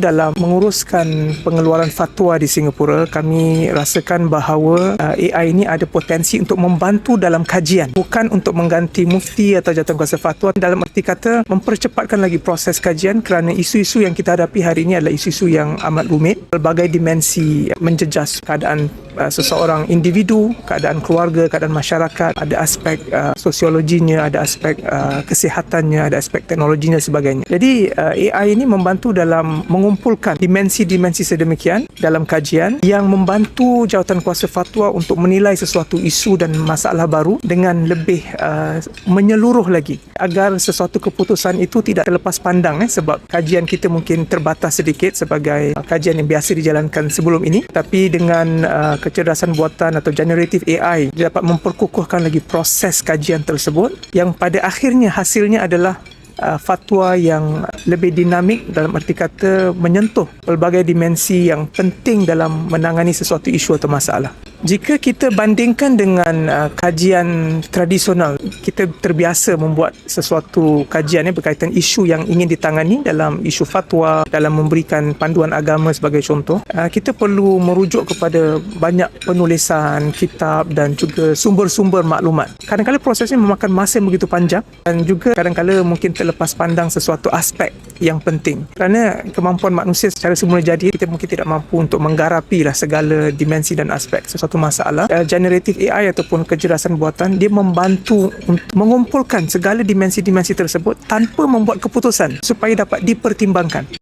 Dalam menguruskan pengeluaran fatwa di Singapura, kami rasakan bahawa uh, AI ini ada potensi untuk membantu dalam kajian. Bukan untuk mengganti mufti atau jawatankuasa fatwa. Dalam erti kata, mempercepatkan lagi proses kajian kerana isu-isu yang kita hadapi hari ini adalah isu-isu yang amat rumit. Berbagai dimensi menjejas keadaan uh, seseorang individu, keadaan keluarga, keadaan masyarakat. Ada aspek uh, sosiologinya, ada aspek kesihatannya, ada aspek teknologinya sebagainya. Jadi AI ini membantu dalam mengumpulkan dimensi-dimensi sedemikian dalam kajian yang membantu jawatan kuasa fatwa untuk menilai sesuatu isu dan masalah baru dengan lebih uh, menyeluruh lagi agar sesuatu keputusan itu tidak terlepas pandang eh, sebab kajian kita mungkin terbatas sedikit sebagai uh, kajian yang biasa dijalankan sebelum ini. Tapi dengan uh, kecerdasan buatan atau generative AI dia dapat memperkukuhkan lagi proses kajian tersebut yang pada akhirnya hasilnya adalah uh, fatwa yang lebih dinamik dalam erti kata menyentuh pelbagai dimensi yang penting dalam menangani sesuatu isu atau masalah. Jika kita bandingkan dengan uh, kajian tradisional, kita terbiasa membuat sesuatu kajian yang berkaitan isu yang ingin ditangani dalam isu fatwa, dalam memberikan panduan agama sebagai contoh. Uh, kita perlu merujuk kepada banyak penulisan, kitab dan juga sumber-sumber maklumat. Kadang-kadang prosesnya memakan masa yang begitu panjang dan juga kadang-kadang mungkin terlepas pandang sesuatu aspek yang penting. Kerana kemampuan manusia secara semula jadi, kita mungkin tidak mampu untuk menggarapi lah segala dimensi dan aspek sesuatu masalah uh, generative AI ataupun kecerdasan buatan dia membantu untuk mengumpulkan segala dimensi-dimensi tersebut tanpa membuat keputusan supaya dapat dipertimbangkan